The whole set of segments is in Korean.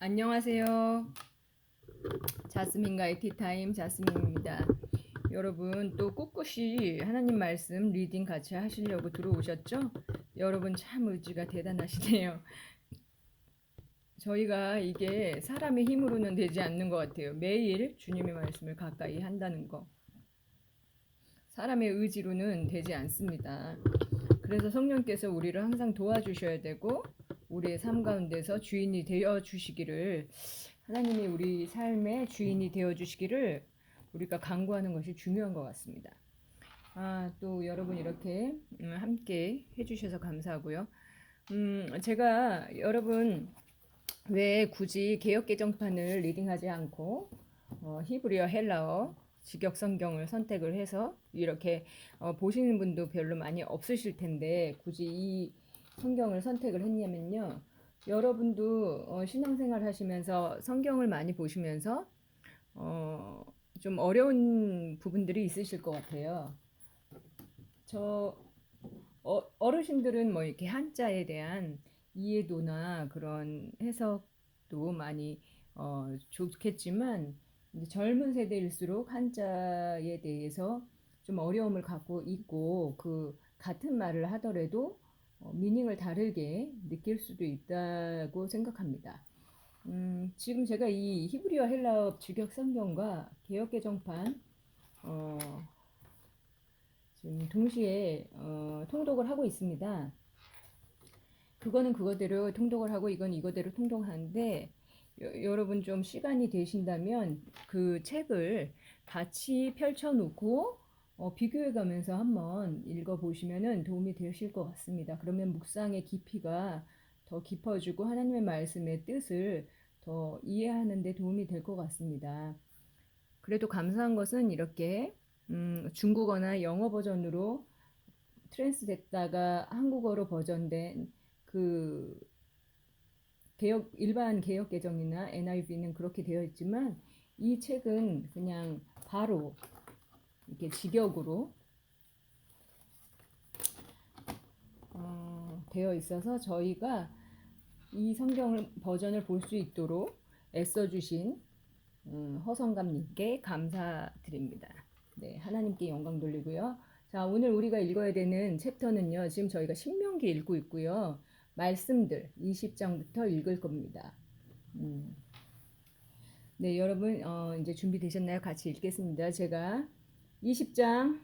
안녕하세요. 자스민과의 티타임 자스민입니다. 여러분 또 꿋꿋이 하나님 말씀 리딩 같이 하시려고 들어오셨죠? 여러분 참 의지가 대단하시네요. 저희가 이게 사람의 힘으로는 되지 않는 것 같아요. 매일 주님의 말씀을 가까이 한다는 거. 사람의 의지로는 되지 않습니다. 그래서 성령께서 우리를 항상 도와주셔야 되고 우리의 삶 가운데서 주인이 되어 주시기를 하나님이 우리 삶의 주인이 되어 주시기를 우리가 강구하는 것이 중요한 것 같습니다. 아, 또 여러분 이렇게 음, 함께 해주셔서 감사하고요. 음, 제가 여러분 왜 굳이 개혁 개정판을 리딩하지 않고 어, 히브리어 헬라어 직역 성경을 선택을 해서 이렇게 어, 보시는 분도 별로 많이 없으실 텐데 굳이 이 성경을 선택을 했냐면요. 여러분도 어, 신앙생활 하시면서 성경을 많이 보시면서 어, 좀 어려운 부분들이 있으실 것 같아요. 저 어, 어르신들은 뭐 이렇게 한자에 대한 이해도나 그런 해석도 많이 어, 좋겠지만 젊은 세대일수록 한자에 대해서 좀 어려움을 갖고 있고 그 같은 말을 하더라도 어, 미닝을 다르게 느낄 수도 있다고 생각합니다. 음, 지금 제가 이 히브리어 헬라어 직역 성경과 개역 개정판 어, 지금 동시에 어, 통독을 하고 있습니다. 그거는 그거대로 통독을 하고 이건 이거대로 통독하는데 여, 여러분 좀 시간이 되신다면 그 책을 같이 펼쳐놓고 어, 비교해 가면서 한번 읽어보시면 도움이 되실 것 같습니다. 그러면 묵상의 깊이가 더 깊어지고 하나님의 말씀의 뜻을 더 이해하는 데 도움이 될 것 같습니다. 그래도 감사한 것은 이렇게 음, 중국어나 영어 버전으로 트랜스 됐다가 한국어로 버전된 그 개혁 일반 개혁 개정이나 NIV는 그렇게 되어 있지만 이 책은 그냥 바로 이렇게 직역으로 어, 되어 있어서 저희가 이 성경을 버전을 볼 수 있도록 애써 주신 음, 허성감님께 감사드립니다. 네, 하나님께 영광 돌리고요. 자, 오늘 우리가 읽어야 되는 챕터는요. 지금 저희가 신명기 읽고 있고요. 말씀들 20장부터 읽을 겁니다. 음. 네, 여러분 어, 이제 준비되셨나요? 같이 읽겠습니다. 제가 20장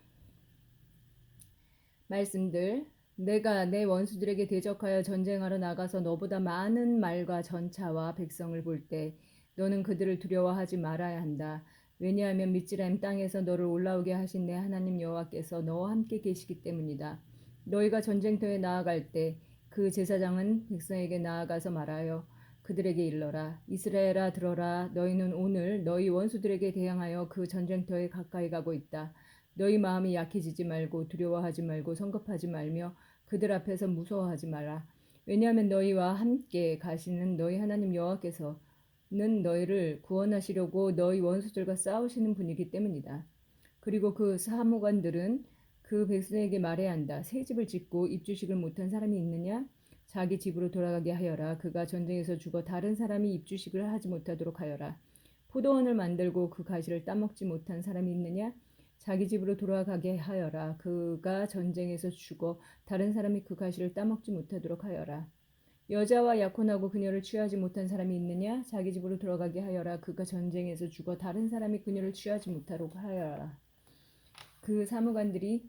말씀들 내가 내 원수들에게 대적하여 전쟁하러 나가서 너보다 많은 말과 전차와 백성을 볼 때 너는 그들을 두려워하지 말아야 한다. 왜냐하면 미즈라임 땅에서 너를 올라오게 하신 내 하나님 여호와께서 너와 함께 계시기 때문이다. 너희가 전쟁터에 나아갈 때 그 제사장은 백성에게 나아가서 말하여 그들에게 일러라. 이스라엘아 들어라. 너희는 오늘 너희 원수들에게 대항하여 그 전쟁터에 가까이 가고 있다. 너희 마음이 약해지지 말고 두려워하지 말고 성급하지 말며 그들 앞에서 무서워하지 마라. 왜냐하면 너희와 함께 가시는 너희 하나님 여호와께서는 너희를 구원하시려고 너희 원수들과 싸우시는 분이기 때문이다. 그리고 그 사무관들은 그 백성에게 말해야 한다. 새 집을 짓고 입주식을 못한 사람이 있느냐? 자기 집으로 돌아가게 하여라. 그가 전쟁에서 죽어 다른 사람이 입주식을 하지 못하도록 하여라. 포도원을 만들고 그 가시를 따먹지 못한 사람이 있느냐? 자기 집으로 돌아가게 하여라. 그가 전쟁에서 죽어 다른 사람이 그 가시를 따먹지 못하도록 하여라. 여자와 약혼하고 그녀를 취하지 못한 사람이 있느냐? 자기 집으로 돌아가게 하여라. 그가 전쟁에서 죽어 다른 사람이 그녀를 취하지 못하도록 하여라. 그 사무관들이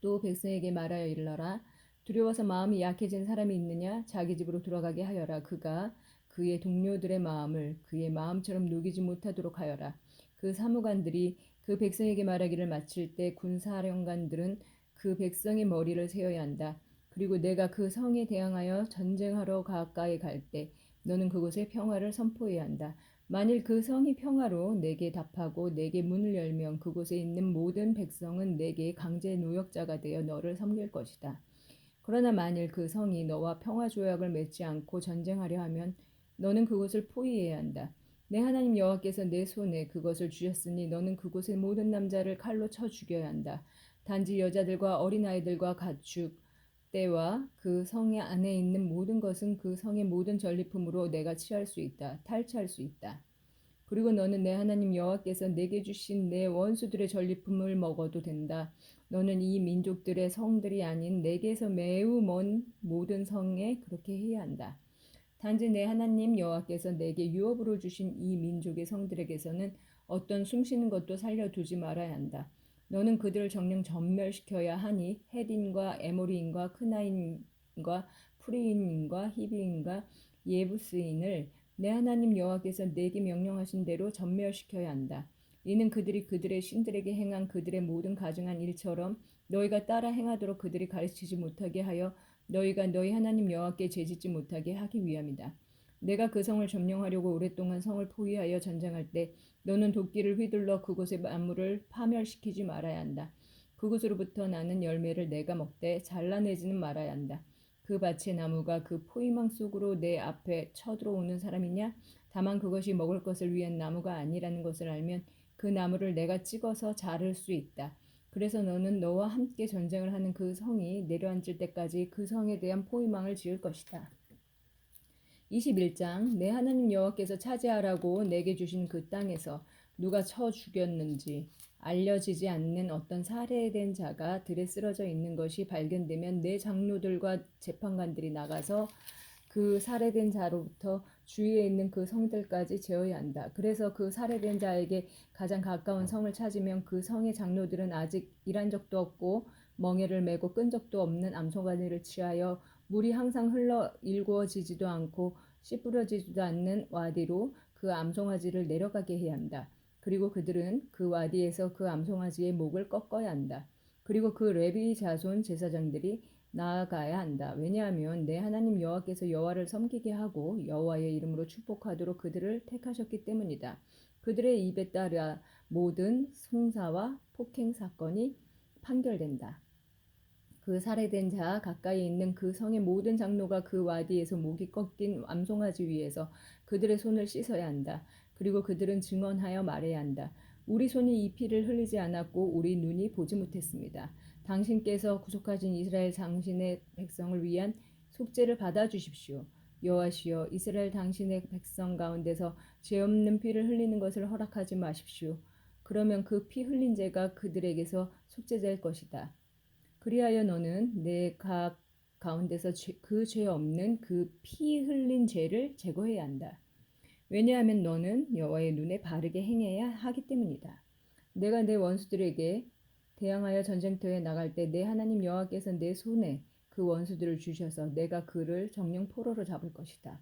또 백성에게 말하여 일러라. 두려워서 마음이 약해진 사람이 있느냐? 자기 집으로 돌아가게 하여라. 그가 그의 동료들의 마음을 그의 마음처럼 녹이지 못하도록 하여라. 그 사무관들이 그 백성에게 말하기를 마칠 때 군사령관들은 그 백성의 머리를 세워야 한다. 그리고 내가 그 성에 대항하여 전쟁하러 가까이 갈 때 너는 그곳에 평화를 선포해야 한다. 만일 그 성이 평화로 내게 답하고 내게 문을 열면 그곳에 있는 모든 백성은 내게 강제 노역자가 되어 너를 섬길 것이다. 그러나 만일 그 성이 너와 평화 조약을 맺지 않고 전쟁하려 하면 너는 그곳을 포위해야 한다. 내 하나님 여호와께서 내 손에 그것을 주셨으니 너는 그곳의 모든 남자를 칼로 쳐 죽여야 한다. 단지 여자들과 어린아이들과 가축 때와 그 성의 안에 있는 모든 것은 그 성의 모든 전리품으로 내가 취할 수 있다. 탈취할 수 있다. 그리고 너는 내 하나님 여호와께서 내게 주신 내 원수들의 전리품을 먹어도 된다. 너는 이 민족들의 성들이 아닌 내게서 매우 먼 모든 성에 그렇게 해야 한다. 단지 내 하나님 여호와께서 내게 유업으로 주신 이 민족의 성들에게서는 어떤 숨쉬는 것도 살려두지 말아야 한다. 너는 그들을 정령 전멸시켜야 하니 헤딘과 에모리인과 크나인과 프리인과 히비인과 예부스인을 내 하나님 여호와께서 내게 명령하신 대로 전멸시켜야 한다. 이는 그들이 그들의 신들에게 행한 그들의 모든 가증한 일처럼 너희가 따라 행하도록 그들이 가르치지 못하게 하여 너희가 너희 하나님 여호와께 죄짓지 못하게 하기 위함이다. 내가 그 성을 점령하려고 오랫동안 성을 포위하여 전쟁할 때 너는 도끼를 휘둘러 그곳의 만물을 파멸시키지 말아야 한다. 그곳으로부터 나는 열매를 내가 먹되 잘라내지는 말아야 한다. 그 밭의 나무가 그 포위망 속으로 내 앞에 쳐들어오는 사람이냐? 다만 그것이 먹을 것을 위한 나무가 아니라는 것을 알면 그 나무를 내가 찍어서 자를 수 있다. 그래서 너는 너와 함께 전쟁을 하는 그 성이 내려앉을 때까지 그 성에 대한 포위망을 지을 것이다. 21장 내 하나님 여호와께서 차지하라고 내게 주신 그 땅에서 누가 쳐 죽였는지 알려지지 않는 어떤 살해된 자가 들에 쓰러져 있는 것이 발견되면 내 장로들과 재판관들이 나가서 그 살해된 자로부터 주위에 있는 그 성들까지 제어야 한다. 그래서 그 살해된 자에게 가장 가까운 성을 찾으면 그 성의 장로들은 아직 일한 적도 없고 멍에를 메고 끈 적도 없는 암송아지를 취하여 물이 항상 흘러 일구어지지도 않고 씨 뿌려지지도 않는 와디로 그 암송아지를 내려가게 해야 한다. 그리고 그들은 그 와디에서 그 암송아지의 목을 꺾어야 한다. 그리고 그 레비 자손 제사장들이 나아가야 한다. 왜냐하면 내 하나님 여호와께서 여호와를 섬기게 하고 여호와의 이름으로 축복하도록 그들을 택하셨기 때문이다. 그들의 입에 따라 모든 송사와 폭행 사건이 판결된다. 그 살해된 자 가까이 있는 그 성의 모든 장로가 그 와디에서 목이 꺾인 암송아지 위에서 그들의 손을 씻어야 한다. 그리고 그들은 증언하여 말해야 한다. 우리 손이 이 피를 흘리지 않았고 우리 눈이 보지 못했습니다. 당신께서 구속하신 이스라엘 당신의 백성을 위한 속죄를 받아 주십시오. 여호와시여 이스라엘 당신의 백성 가운데서 죄 없는 피를 흘리는 것을 허락하지 마십시오. 그러면 그 피 흘린 죄가 그들에게서 속죄될 것이다. 그리하여 너는 내 각 가운데서 그죄 없는 그 피 흘린 죄를 제거해야 한다. 왜냐하면 너는 여호와의 눈에 바르게 행해야 하기 때문이다. 내가 내 원수들에게 대항하여 전쟁터에 나갈 때 내 하나님 여호와께서 내 손에 그 원수들을 주셔서 내가 그를 정령 포로로 잡을 것이다.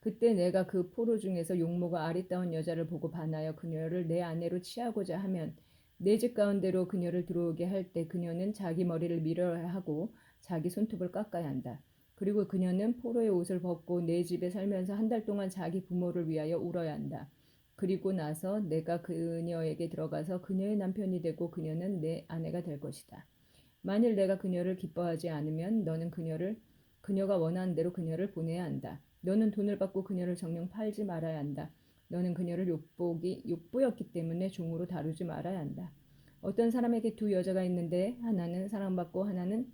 그때 내가 그 포로 중에서 용모가 아리따운 여자를 보고 반하여 그녀를 내 아내로 취하고자 하면 내 집 가운데로 그녀를 들어오게 할 때 그녀는 자기 머리를 밀어야 하고 자기 손톱을 깎아야 한다. 그리고 그녀는 포로의 옷을 벗고 내 집에 살면서 한 달 동안 자기 부모를 위하여 울어야 한다. 그리고 나서 내가 그녀에게 들어가서 그녀의 남편이 되고 그녀는 내 아내가 될 것이다. 만일 내가 그녀를 기뻐하지 않으면 너는 그녀를 그녀가 원하는 대로 그녀를 보내야 한다. 너는 돈을 받고 그녀를 정령 팔지 말아야 한다. 너는 그녀를 욕복이 욕보였기 때문에 종으로 다루지 말아야 한다. 어떤 사람에게 두 여자가 있는데 하나는 사랑받고 하나는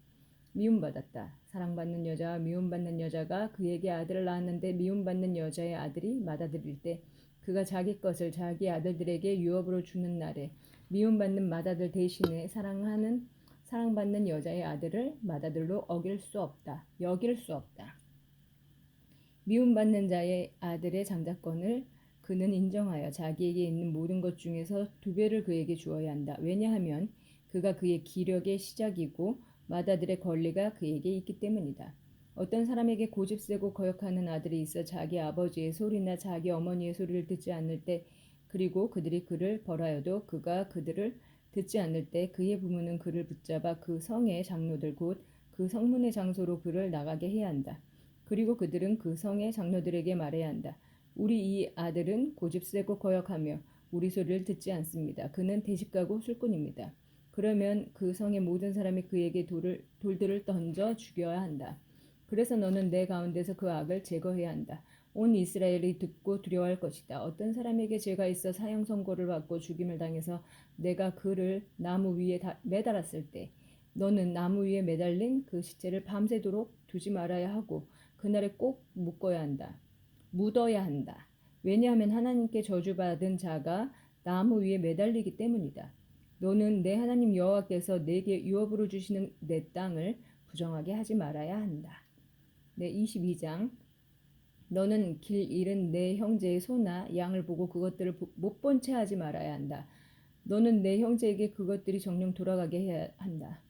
미움받았다. 사랑받는 여자와 미움받는 여자가 그에게 아들을 낳았는데 미움받는 여자의 아들이 맏아들일 때 그가 자기 것을 자기 아들들에게 유업으로 주는 날에 미움받는 맏아들 대신에 사랑하는 사랑받는 여자의 아들을 맏아들로 어길 수 없다. 여길 수 없다. 미움받는 자의 아들의 장자권을 그는 인정하여 자기에게 있는 모든 것 중에서 두 배를 그에게 주어야 한다. 왜냐하면 그가 그의 기력의 시작이고 맏아들의 권리가 그에게 있기 때문이다. 어떤 사람에게 고집세고 거역하는 아들이 있어 자기 아버지의 소리나 자기 어머니의 소리를 듣지 않을 때 그리고 그들이 그를 벌하여도 그가 그들을 듣지 않을 때 그의 부모는 그를 붙잡아 그 성의 장로들 곧 그 성문의 장소로 그를 나가게 해야 한다. 그리고 그들은 그 성의 장로들에게 말해야 한다. 우리 이 아들은 고집세고 거역하며 우리 소리를 듣지 않습니다. 그는 대식가고 술꾼입니다. 그러면 그 성의 모든 사람이 그에게 돌을, 돌들을 던져 죽여야 한다. 그래서 너는 내 가운데서 그 악을 제거해야 한다. 온 이스라엘이 듣고 두려워할 것이다. 어떤 사람에게 죄가 있어 사형 선고를 받고 죽임을 당해서 내가 그를 나무 위에 매달았을 때 너는 나무 위에 매달린 그 시체를 밤새도록 두지 말아야 하고 그날에 꼭 묶어야 한다. 묻어야 한다. 왜냐하면 하나님께 저주받은 자가 나무 위에 매달리기 때문이다. 너는 내 하나님 여호와께서 내게 유업으로 주시는 내 땅을 부정하게 하지 말아야 한다. 네, 22장. 너는 길 잃은 내 형제의 소나 양을 보고 그것들을 못 본 채 하지 말아야 한다. 너는 내 형제에게 그것들이 정령 돌아가게 해야 한다.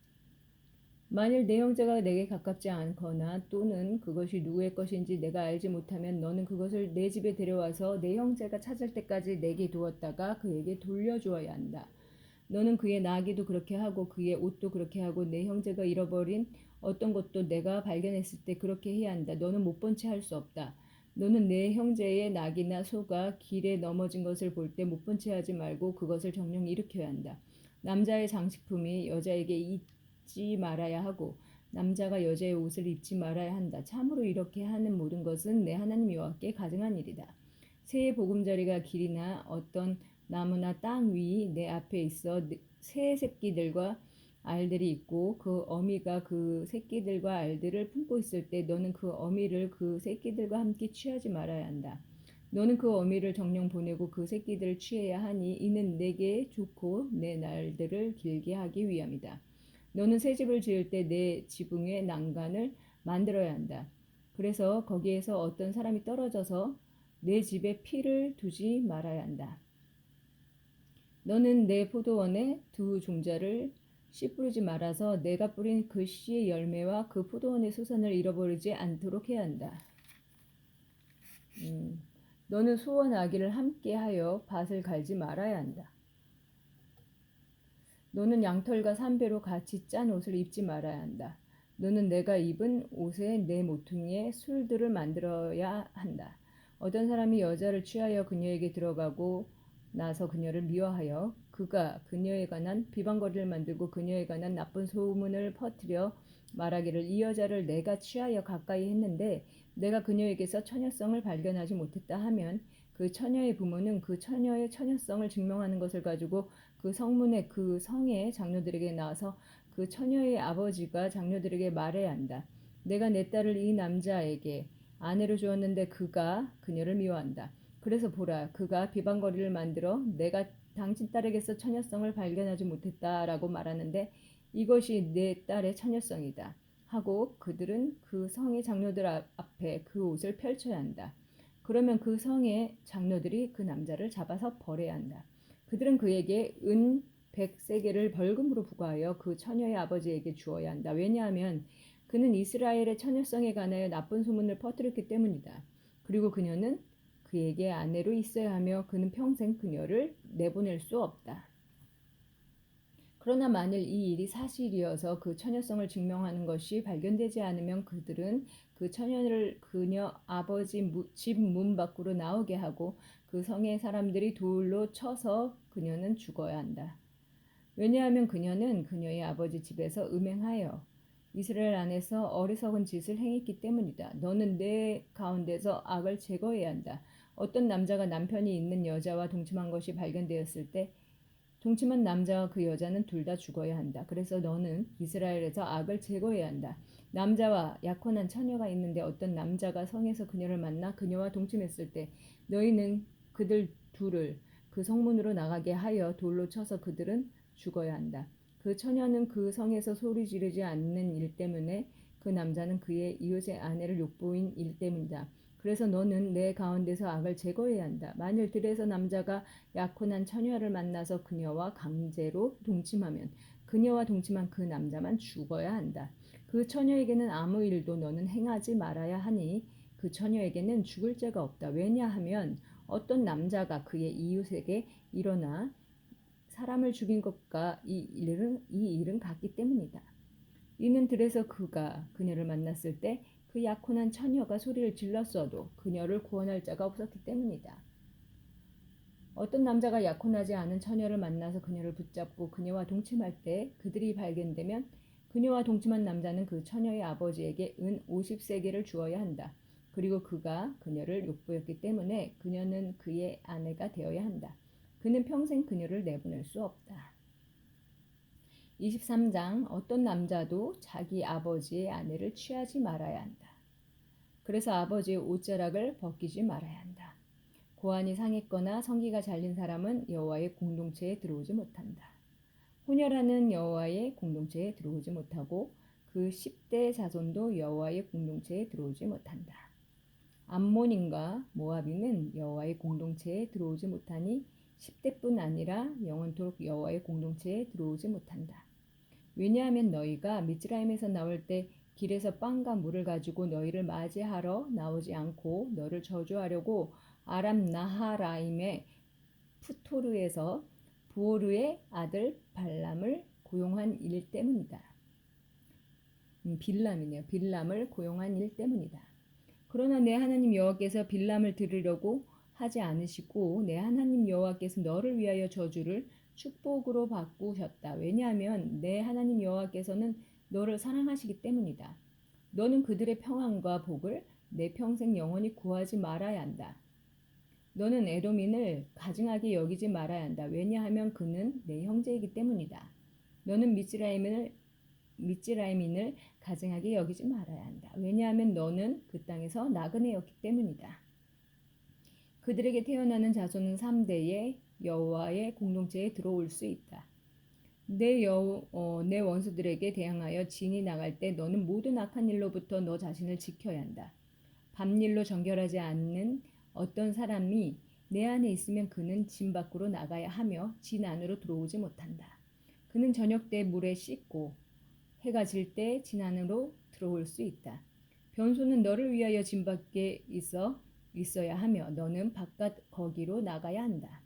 만일 내 형제가 내게 가깝지 않거나 또는 그것이 누구의 것인지 내가 알지 못하면 너는 그것을 내 집에 데려와서 내 형제가 찾을 때까지 내게 두었다가 그에게 돌려주어야 한다. 너는 그의 나귀도 그렇게 하고 그의 옷도 그렇게 하고 내 형제가 잃어버린 어떤 것도 내가 발견했을 때 그렇게 해야 한다. 너는 못 본 채 할 수 없다. 너는 내 형제의 낙이나 소가 길에 넘어진 것을 볼 때 못 본 채 하지 말고 그것을 정령 일으켜야 한다. 남자의 장식품이 여자에게 입지 말아야 하고 남자가 여자의 옷을 입지 말아야 한다. 참으로 이렇게 하는 모든 것은 내 하나님 여호와께 가증한 일이다. 새의 보금자리가 길이나 어떤 나무나 땅 위 내 앞에 있어 새 새끼들과 알들이 있고 그 어미가 그 새끼들과 알들을 품고 있을 때 너는 그 어미를 그 새끼들과 함께 취하지 말아야 한다. 너는 그 어미를 정령 보내고 그 새끼들을 취해야 하니 이는 내게 좋고 내 날들을 길게 하기 위함이다. 너는 새 집을 지을 때 내 지붕의 난간을 만들어야 한다. 그래서 거기에서 어떤 사람이 떨어져서 내 집에 피를 두지 말아야 한다. 너는 내 포도원에 두 종자를 씨 뿌리지 말아서 내가 뿌린 그 씨의 열매와 그 포도원의 수산을 잃어버리지 않도록 해야 한다. 음, 너는 소와 나귀를 함께하여 밭을 갈지 말아야 한다. 너는 양털과 삼배로 같이 짠 옷을 입지 말아야 한다. 너는 내가 입은 옷에 내 모퉁이에 술들을 만들어야 한다. 어떤 사람이 여자를 취하여 그녀에게 들어가고 나서 그녀를 미워하여 그가 그녀에 관한 비방거리를 만들고 그녀에 관한 나쁜 소문을 퍼뜨려 말하기를 이 여자를 내가 취하여 가까이 했는데 내가 그녀에게서 처녀성을 발견하지 못했다 하면 그 처녀의 부모는 그 처녀의 처녀성을 증명하는 것을 가지고 그 성문의 그 성의 장녀들에게 나와서 그 처녀의 아버지가 장녀들에게 말해야 한다. 내가 내 딸을 이 남자에게 아내로 주었는데 그가 그녀를 미워한다. 그래서 보라, 그가 비방거리를 만들어 내가 당신 딸에게서 처녀성을 발견하지 못했다라고 말하는데 이것이 내 딸의 처녀성이다. 하고 그들은 그 성의 장로들 앞에 그 옷을 펼쳐야 한다. 그러면 그 성의 장로들이 그 남자를 잡아서 벌해야 한다. 그들은 그에게 은 100세계를 벌금으로 부과하여 그 처녀의 아버지에게 주어야 한다. 왜냐하면 그는 이스라엘의 처녀성에 관하여 나쁜 소문을 퍼뜨렸기 때문이다. 그리고 그녀는 그에게 아내로 있어야 하며 그는 평생 그녀를 내보낼 수 없다. 그러나 만일 이 일이 사실이어서 그 처녀성을 증명하는 것이 발견되지 않으면 그들은 그 처녀를 그녀 아버지 집 문 밖으로 나오게 하고 그 성의 사람들이 돌로 쳐서 그녀는 죽어야 한다. 왜냐하면 그녀는 그녀의 아버지 집에서 음행하여 이스라엘 안에서 어리석은 짓을 행했기 때문이다. 너는 내 가운데서 악을 제거해야 한다. 어떤 남자가 남편이 있는 여자와 동침한 것이 발견되었을 때 동침한 남자와 그 여자는 둘 다 죽어야 한다. 그래서 너는 이스라엘에서 악을 제거해야 한다. 남자와 약혼한 처녀가 있는데 어떤 남자가 성에서 그녀를 만나 그녀와 동침했을 때 너희는 그들 둘을 그 성문으로 나가게 하여 돌로 쳐서 그들은 죽어야 한다. 그 처녀는 그 성에서 소리 지르지 않는 일 때문에 그 남자는 그의 이웃의 아내를 욕보인 일 때문이다. 그래서 너는 내 가운데서 악을 제거해야 한다. 만일 들에서 남자가 약혼한 처녀를 만나서 그녀와 강제로 동침하면 그녀와 동침한 그 남자만 죽어야 한다. 그 처녀에게는 아무 일도 너는 행하지 말아야 하니 그 처녀에게는 죽을 죄가 없다. 왜냐하면 어떤 남자가 그의 이웃에게 일어나 사람을 죽인 것과 이 일은 이 일은 같기 때문이다. 이는 들에서 그가 그녀를 만났을 때 그 약혼한 처녀가 소리를 질렀어도 그녀를 구원할 자가 없었기 때문이다. 어떤 남자가 약혼하지 않은 처녀를 만나서 그녀를 붙잡고 그녀와 동침할 때 그들이 발견되면 그녀와 동침한 남자는 그 처녀의 아버지에게 은 50세계를 주어야 한다. 그리고 그가 그녀를 욕보였기 때문에 그녀는 그의 아내가 되어야 한다. 그는 평생 그녀를 내보낼 수 없다. 23장 어떤 남자도 자기 아버지의 아내를 취하지 말아야 한다. 그래서 아버지의 옷자락을 벗기지 말아야 한다. 고안이 상했거나 성기가 잘린 사람은 여호와의 공동체에 들어오지 못한다. 혼혈하는 여호와의 공동체에 들어오지 못하고 그 10대 자손도 여호와의 공동체에 들어오지 못한다. 암몬인과 모압인은 여호와의 공동체에 들어오지 못하니 10대뿐 아니라 영원토록 여호와의 공동체에 들어오지 못한다. 왜냐하면 너희가 미즈라임에서 나올 때 길에서 빵과 물을 가지고 너희를 맞이하러 나오지 않고 너를 저주하려고 아람 나하라임의 푸토르에서 부오르의 아들 발람을 고용한 일 때문이다. 음, 빌람이네요. 빌람을 고용한 일 때문이다. 그러나 내 하나님 여호와께서 빌람을 들으려고 하지 않으시고 내 하나님 여호와께서 너를 위하여 저주를 축복으로 바꾸셨다. 왜냐하면 내 하나님 여호와께서는 너를 사랑하시기 때문이다. 너는 그들의 평안과 복을 내 평생 영원히 구하지 말아야 한다. 너는 에도민을 가증하게 여기지 말아야 한다. 왜냐하면 그는 내 형제이기 때문이다. 너는 미즈라임을 미즈라임인을 가증하게 여기지 말아야 한다. 왜냐하면 너는 그 땅에서 나그네였기 때문이다. 그들에게 태어나는 자손은 3대의 여호와의 공동체에 들어올 수 있다. 내, 여, 어, 내 원수들에게 대항하여 진이 나갈 때 너는 모든 악한 일로부터 너 자신을 지켜야 한다. 밤일로 정결하지 않는 어떤 사람이 내 안에 있으면 그는 진 밖으로 나가야 하며 진 안으로 들어오지 못한다. 그는 저녁 때 물에 씻고 해가 질 때 진 안으로 들어올 수 있다. 변소는 너를 위하여 진 밖에 있어 있어야 하며 너는 바깥 거기로 나가야 한다.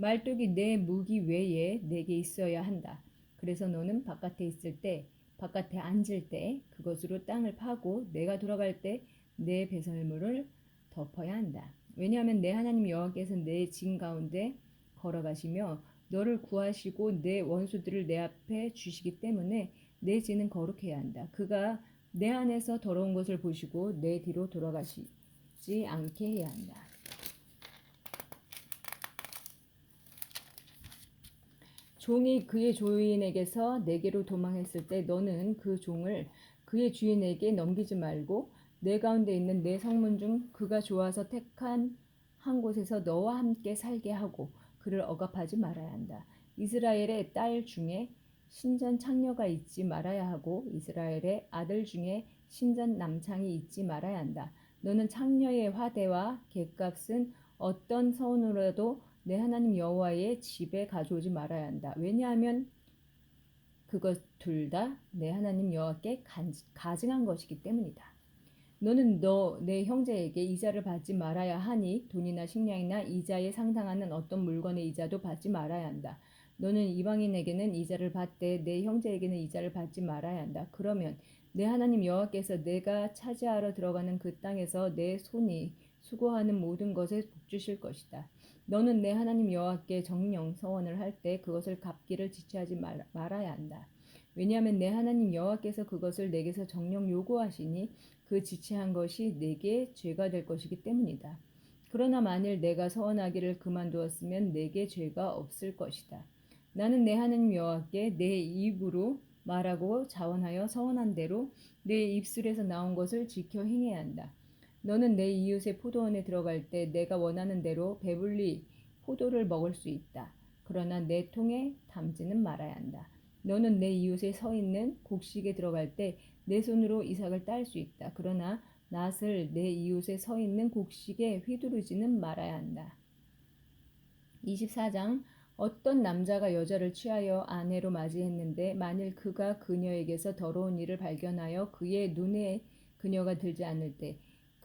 말뚝이 내 무기 외에 내게 있어야 한다. 그래서 너는 바깥에 있을 때 바깥에 앉을 때 그것으로 땅을 파고 내가 돌아갈 때 내 배설물을 덮어야 한다. 왜냐하면 내 하나님 여호와께서 내 진 가운데 걸어가시며 너를 구하시고 내 원수들을 내 앞에 주시기 때문에 내 진은 거룩해야 한다. 그가 내 안에서 더러운 것을 보시고 내 뒤로 돌아가시지 않게 해야 한다. 종이 그의 주인에게서 내게로 도망했을 때 너는 그 종을 그의 주인에게 넘기지 말고 내 가운데 있는 내 성문 중 그가 좋아서 택한 한 곳에서 너와 함께 살게 하고 그를 억압하지 말아야 한다. 이스라엘의 딸 중에 신전 창녀가 있지 말아야 하고 이스라엘의 아들 중에 신전 남창이 있지 말아야 한다. 너는 창녀의 화대와 객값은 어떤 서원으로라도 내 하나님 여호와의 집에 가져오지 말아야 한다. 왜냐하면 그것 둘 다 내 하나님 여호와께 가증한 것이기 때문이다. 너는 너 내 형제에게 이자를 받지 말아야 하니 돈이나 식량이나 이자에 상당하는 어떤 물건의 이자도 받지 말아야 한다. 너는 이방인에게는 이자를 받되 내 형제에게는 이자를 받지 말아야 한다. 그러면 내 하나님 여호와께서 내가 차지하러 들어가는 그 땅에서 내 손이 수고하는 모든 것에 복 주실 것이다. 너는 내 하나님 여호와께 정령 서원을 할 때 그것을 갚기를 지체하지 말, 말아야 한다. 왜냐하면 내 하나님 여호와께서 그것을 내게서 정령 요구하시니 그 지체한 것이 내게 죄가 될 것이기 때문이다. 그러나 만일 내가 서원하기를 그만두었으면 내게 죄가 없을 것이다. 나는 내 하나님 여호와께 내 입으로 말하고 자원하여 서원한 대로 내 입술에서 나온 것을 지켜 행해야 한다. 너는 내 이웃의 포도원에 들어갈 때 내가 원하는 대로 배불리 포도를 먹을 수 있다. 그러나 내 통에 담지는 말아야 한다. 너는 내 이웃에 서 있는 곡식에 들어갈 때 내 손으로 이삭을 딸 수 있다. 그러나 낫을 내 이웃에 서 있는 곡식에 휘두르지는 말아야 한다. 24장 어떤 남자가 여자를 취하여 아내로 맞이했는데 만일 그가 그녀에게서 더러운 일을 발견하여 그의 눈에 그녀가 들지 않을 때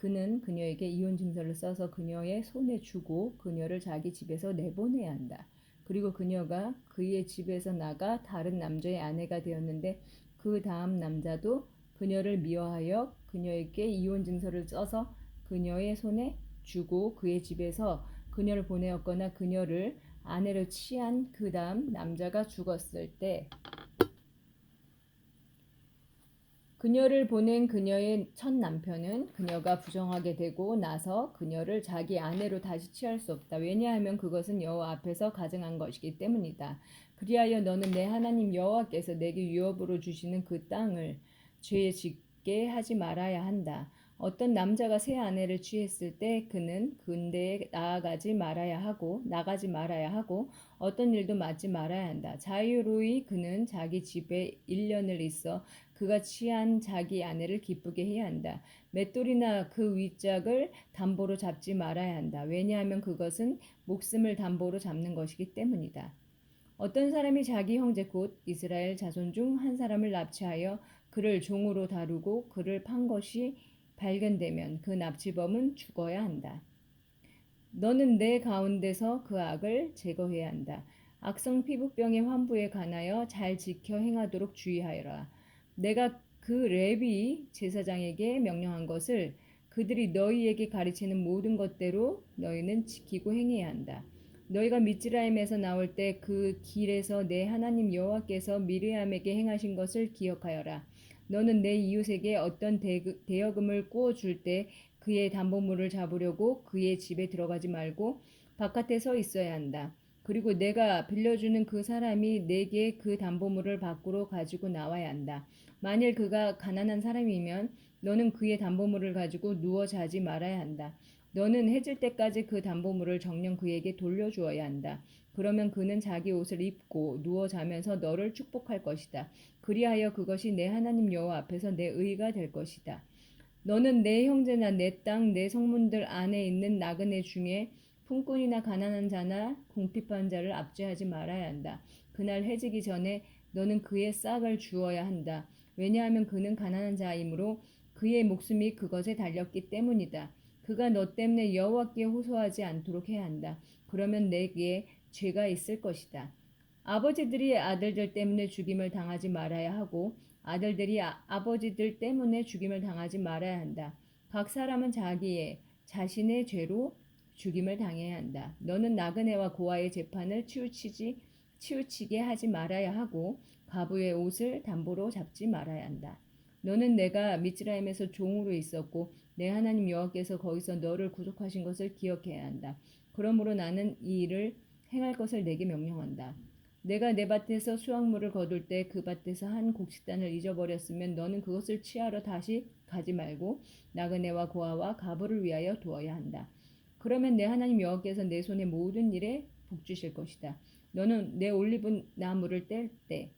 그는 그녀에게 이혼 증서를 써서 그녀의 손에 주고 그녀를 자기 집에서 내보내야 한다. 그리고 그녀가 그의 집에서 나가 다른 남자의 아내가 되었는데 그 다음 남자도 그녀를 미워하여 그녀에게 이혼 증서를 써서 그녀의 손에 주고 그의 집에서 그녀를 보내었거나 그녀를 아내로 취한 그 다음 남자가 죽었을 때 그녀를 보낸 그녀의 첫 남편은 그녀가 부정하게 되고 나서 그녀를 자기 아내로 다시 취할 수 없다. 왜냐하면 그것은 여호와 앞에서 가증한 것이기 때문이다. 그리하여 너는 내 하나님 여호와께서 내게 유업으로 주시는 그 땅을 죄에 짓게 하지 말아야 한다. 어떤 남자가 새 아내를 취했을 때 그는 군대에 나아가지 말아야 하고 나가지 말아야 하고 어떤 일도 맡지 말아야 한다. 자유로이 그는 자기 집에 1년을 있어 그가 취한 자기 아내를 기쁘게 해야 한다. 맷돌이나 그 윗짝을 담보로 잡지 말아야 한다. 왜냐하면 그것은 목숨을 담보로 잡는 것이기 때문이다. 어떤 사람이 자기 형제 곧 이스라엘 자손 중 한 사람을 납치하여 그를 종으로 다루고 그를 판 것이 발견되면 그 납치범은 죽어야 한다. 너는 내 가운데서 그 악을 제거해야 한다. 악성 피부병의 환부에 관하여 잘 지켜 행하도록 주의하여라. 내가 그 레비 제사장에게 명령한 것을 그들이 너희에게 가르치는 모든 것대로 너희는 지키고 행해야 한다. 너희가 미즈라임에서 나올 때 그 길에서 내 하나님 여호와께서 미르암에게 행하신 것을 기억하여라. 너는 내 이웃에게 어떤 대 여금을 꾸어 줄 때 그의 담보물을 잡으려고 그의 집에 들어가지 말고 바깥에 서 있어야 한다. 그리고 내가 빌려주는 그 사람이 내게 그 담보물을 밖으로 가지고 나와야 한다. 만일 그가 가난한 사람이면 너는 그의 담보물을 가지고 누워 자지 말아야 한다. 너는 해질 때까지 그 담보물을 정녕 그에게 돌려주어야 한다. 그러면 그는 자기 옷을 입고 누워 자면서 너를 축복할 것이다. 그리하여 그것이 내 하나님 여호와 앞에서 내 의가 될 것이다. 너는 내 형제나 내 땅, 내 성문들 안에 있는 나그네 중에 품꾼이나 가난한 자나 궁핍한 자를 압제하지 말아야 한다. 그날 해지기 전에 너는 그의 싹을 주어야 한다. 왜냐하면 그는 가난한 자이므로 그의 목숨이 그것에 달렸기 때문이다. 그가 너 때문에 여호와께 호소하지 않도록 해야 한다. 그러면 내게 죄가 있을 것이다. 아버지들이 아들들 때문에 죽임을 당하지 말아야 하고 아들들이 아, 아버지들 때문에 죽임을 당하지 말아야 한다. 각 사람은 자기의 자신의 죄로 죽임을 당해야 한다. 너는 나그네와 고아의 재판을 치우치지 치우치게 하지 말아야 하고 가부의 옷을 담보로 잡지 말아야 한다. 너는 내가 미츠라임에서 종으로 있었고 내 하나님 여호와께서 거기서 너를 구속하신 것을 기억해야 한다. 그러므로 나는 이 일을 행할 것을 내게 명령한다. 내가 내 밭에서 수확물을 거둘 때 그 밭에서 한 곡식단을 잊어버렸으면 너는 그것을 취하러 다시 가지 말고 나그네와 고아와 가부를 위하여 두어야 한다. 그러면 내 하나님 여호와께서 내 손의 모든 일에 복 주실 것이다. 너는 내 올리브 나무를 뗄 때,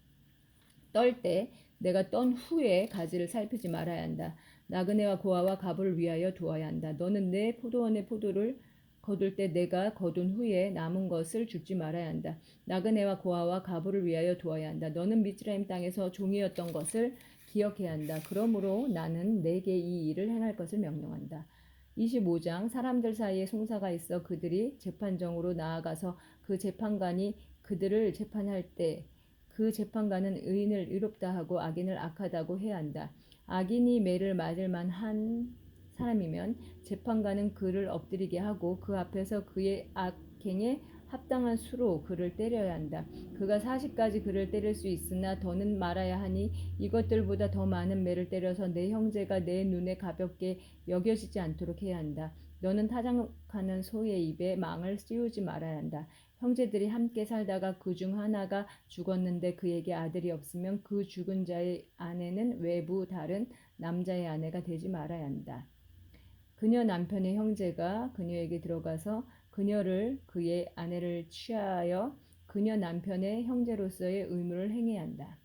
떨 때 내가 떤 후에 가지를 살피지 말아야 한다. 나그네와 고아와 가부를 위하여 두어야 한다. 너는 내 포도원의 포도를 거둘 때 내가 거둔 후에 남은 것을 죽지 말아야 한다. 나그네와 고아와 가부를 위하여 두어야 한다. 너는 미즈라임 땅에서 종이었던 것을 기억해야 한다. 그러므로 나는 내게 이 일을 행할 것을 명령한다. 25장 사람들 사이에 송사가 있어 그들이 재판정으로 나아가서 그 재판관이 그들을 재판할 때 그 재판관은 의인을 의롭다 하고 악인을 악하다고 해야 한다. 악인이 매를 맞을 만한 사람이면 재판관은 그를 엎드리게 하고 그 앞에서 그의 악행에 합당한 수로 그를 때려야 한다. 그가 40까지 그를 때릴 수 있으나 더는 말아야 하니 이것들보다 더 많은 매를 때려서 내 형제가 내 눈에 가볍게 여겨지지 않도록 해야 한다. 너는 타작하는 소의 입에 망을 씌우지 말아야 한다. 형제들이 함께 살다가 그 중 하나가 죽었는데 그에게 아들이 없으면 그 죽은 자의 아내는 외부 다른 남자의 아내가 되지 말아야 한다. 그녀 남편의 형제가 그녀에게 들어가서 그녀를 그의 아내를 취하여 그녀 남편의 형제로서의 의무를 행해야 한다.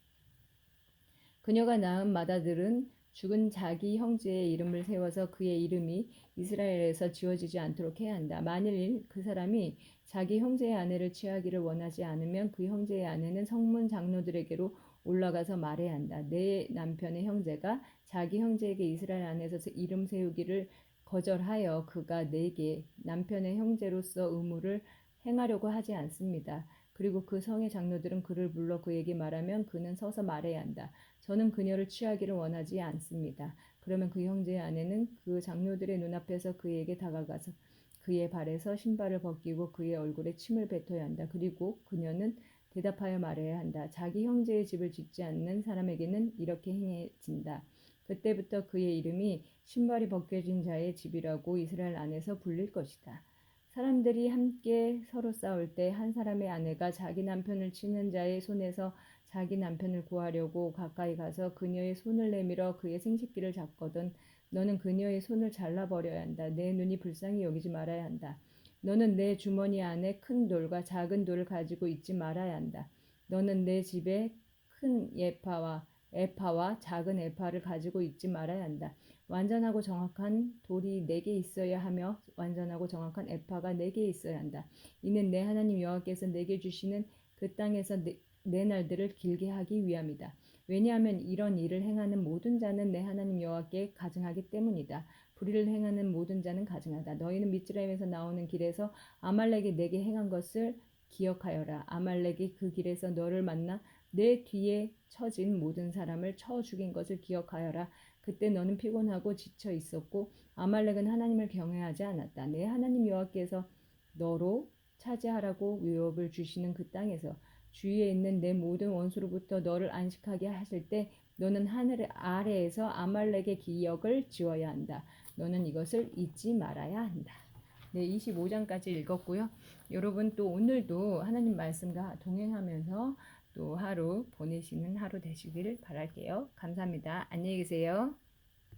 그녀가 낳은 마다들은 죽은 자기 형제의 이름을 세워서 그의 이름이 이스라엘에서 지워지지 않도록 해야 한다. 만일 그 사람이 자기 형제의 아내를 취하기를 원하지 않으면 그 형제의 아내는 성문 장로들에게로 올라가서 말해야 한다. 내 남편의 형제가 자기 형제에게 이스라엘 안에서 이름 세우기를 거절하여 그가 내게 남편의 형제로서 의무를 행하려고 하지 않습니다. 그리고 그 성의 장로들은 그를 불러 그에게 말하면 그는 서서 말해야 한다. 저는 그녀를 취하기를 원하지 않습니다. 그러면 그 형제의 아내는 그 장로들의 눈앞에서 그에게 다가가서 그의 발에서 신발을 벗기고 그의 얼굴에 침을 뱉어야 한다. 그리고 그녀는 대답하여 말해야 한다. 자기 형제의 집을 짓지 않는 사람에게는 이렇게 행해진다. 그때부터 그의 이름이 신발이 벗겨진 자의 집이라고 이스라엘 안에서 불릴 것이다. 사람들이 함께 서로 싸울 때 한 사람의 아내가 자기 남편을 치는 자의 손에서 자기 남편을 구하려고 가까이 가서 그녀의 손을 내밀어 그의 생식기를 잡거든 너는 그녀의 손을 잘라버려야 한다. 내 눈이 불쌍히 여기지 말아야 한다. 너는 내 주머니 안에 큰 돌과 작은 돌을 가지고 있지 말아야 한다. 너는 내 집에 큰 예파와 에파와 작은 에파를 가지고 있지 말아야 한다. 완전하고 정확한 돌이 네 개 있어야 하며 완전하고 정확한 에파가 네 개 있어야 한다. 이는 내 하나님 여호와께서 내게 주시는 그 땅에서 내, 내 날들을 길게 하기 위함이다. 왜냐하면 이런 일을 행하는 모든 자는 내 하나님 여호와께 가증하기 때문이다. 불의를 행하는 모든 자는 가증하다. 너희는 미tz라임에서 나오는 길에서 아말렉이 내게 행한 것을 기억하여라. 아말렉이 그 길에서 너를 만나 내 뒤에 처진 모든 사람을 쳐 죽인 것을 기억하여라. 그때 너는 피곤하고 지쳐 있었고 아말렉은 하나님을 경외하지 않았다. 내 하나님 여호와께서 너로 차지하라고 위협을 주시는 그 땅에서 주위에 있는 내 모든 원수로부터 너를 안식하게 하실 때 너는 하늘 아래에서 아말렉의 기억을 지워야 한다. 너는 이것을 잊지 말아야 한다. 네, 25장까지 읽었고요. 여러분 또 오늘도 하나님 말씀과 동행하면서 또 하루 보내시는 하루 되시기를 바랄게요. 감사합니다. 안녕히 계세요.